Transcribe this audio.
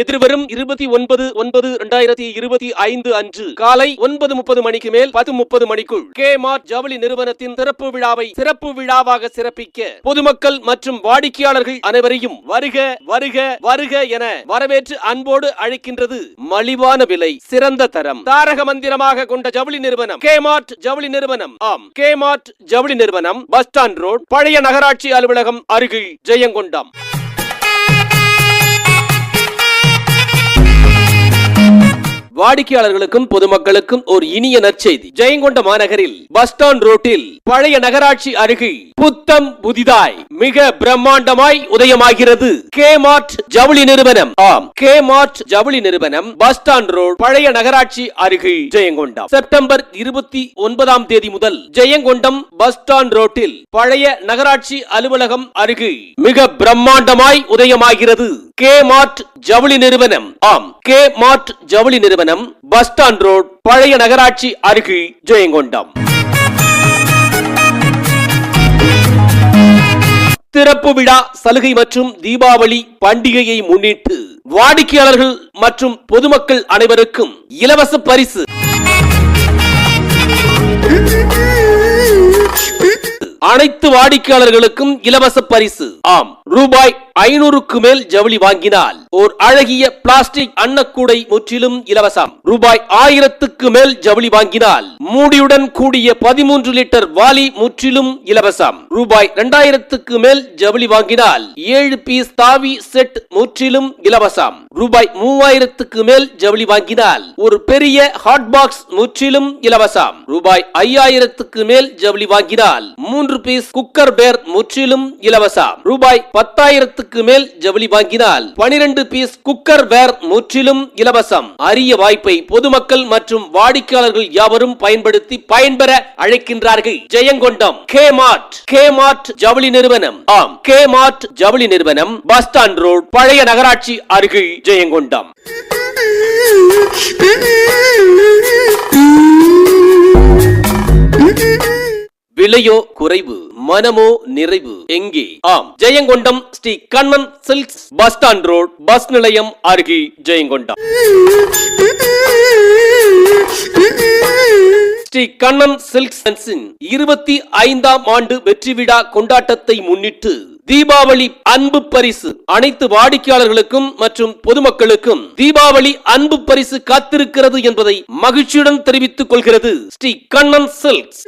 எதிர்வரும் இருபத்தி ஒன்பது ஒன்பது இரண்டாயிரத்தி இருபத்தி ஐந்து அன்று காலை ஒன்பது முப்பது மணிக்கு மேல் பத்து முப்பது மணிக்குள் கே மார்ட் ஜவுளி நிறுவனத்தின் திறப்பு விழாவை சிறப்பு விழாவாக சிறப்பிக்க பொதுமக்கள் மற்றும் வாடிக்கையாளர்கள் அனைவரையும் வருக வருக வருக என வரவேற்று அன்போடு அழைக்கின்றது மலிவான விலை சிறந்த தரம். தாரக மந்திரமாக கொண்ட ஜவுளி நிறுவனம் கே மார்ட் ஜவுளி நிறுவனம். ஆம் கே மார்ட் ஜவுளி நிறுவனம் பஸ் ஸ்டாண்ட் ரோட் பழைய நகராட்சி அலுவலகம் அருகில் ஜெயங்கொண்டம். வாடிக்கையாளர்களுக்கும் பொதுமக்களுக்கும் ஒரு இனிய நற்செய்தி. ஜெயங்கொண்ட மாநகரில் பஸ் ஸ்டாண்ட் ரோட்டில் பழைய நகராட்சி அருகில் புத்தம் புதிதாய் மிக பிரம்மாண்டமாய் உதயமாகிறது. கே மார்ட் ஜவுளி நிறுவனம். ஆம் கே மார்ட் ஜவுளி நிறுவனம் பஸ் ஸ்டாண்ட் ரோட் பழைய நகராட்சி அருகில் ஜெயங்கொண்டம். செப்டம்பர் இருபத்தி ஒன்பதாம் தேதி முதல் ஜெயங்கொண்டம் பஸ் ஸ்டாண்ட் ரோட்டில் பழைய நகராட்சி அலுவலகம் அருகில் மிக பிரம்மாண்டமாய் உதயமாகிறது. கே மார்ட் ஜவுளி நிறுவனம். ஆம் கே மார்ட் ஜவுளி நிறுவனம் பஸ் ஸ்டாண்ட் ரோட் பழைய நகராட்சி அருகில் ஜெயங்கொண்டம். திறப்பு விழா சலுகை மற்றும் தீபாவளி பண்டிகையை முன்னிட்டு வாடிக்கையாளர்கள் மற்றும் பொதுமக்கள் அனைவருக்கும் இலவச பரிசு. அனைத்து வாடிக்கையாளர்களுக்கும் இலவச பரிசு. ஆம் ரூபாய் ஐநூறுக்கு மேல் ஜவுளி வாங்கினால் ஓர் அழகிய பிளாஸ்டிக் அன்னக்கூடை முற்றிலும் இலவசம். ரூபாய் ஆயிரத்துக்கு மேல் ஜவுளி வாங்கினால் மூடியுடன் கூடிய பதிமூன்று லிட்டர் வாலி முற்றிலும் இலவசம். ரூபாய் இரண்டாயிரத்துக்கு மேல் ஜவுளி வாங்கினால் ஏழு பீஸ் தாவி செட் முற்றிலும் இலவசம். ரூபாய் மூவாயிரத்துக்கு மேல் ஜவுளி வாங்கினால் ஒரு பெரிய ஹாட் பாக்ஸ் முற்றிலும் இலவசம். ரூபாய் ஐயாயிரத்துக்கு மேல் ஜவுளி வாங்கினால் மூன்று பீஸ் குக்கர் பேர் முற்றிலும் இலவசம். ரூபாய் பத்தாயிரத்து லட்சத்துக்கு மேல் ஜவுளி வாங்கினால் பனிரெண்டு பீஸ் குக்கர் வேர் முற்றிலும் இலவசம். அரிய வாய்ப்பை பொதுமக்கள் மற்றும் வாடிக்கையாளர்கள் யாவரும் பயன்படுத்தி பயன்பெற அழைக்கின்றார்கள். Jayankondam K mart K mart ஜவுளி நிறுவனம். ஆம் கே மார்ட் ஜவுளி நிறுவனம் பஸ் ஸ்டாண்ட் ரோட் பழைய நகராட்சி அருகில் ஜெயங்கொண்டம். விலையோ குறைவு மனமோ நிறைவு. எங்கே? ஆம் Jayankondam Sri Kannan silks bus stand road bus நிலையம் அருகே ஜெயங்கொண்டம். ஸ்ரீ கண்ணன் சில்க்ஸின் இருபத்தி ஐந்தாம் ஆண்டு வெற்றி விழா கொண்டாட்டத்தை முன்னிட்டு தீபாவளி அன்பு பரிசு அனைத்து வாடிக்கையாளர்களுக்கும் மற்றும் பொதுமக்களுக்கும் தீபாவளி அன்பு பரிசு காத்திருக்கிறது என்பதை மகிழ்ச்சியுடன் தெரிவித்துக் கொள்கிறது ஸ்ரீ கண்ணன் சில்க்ஸ்.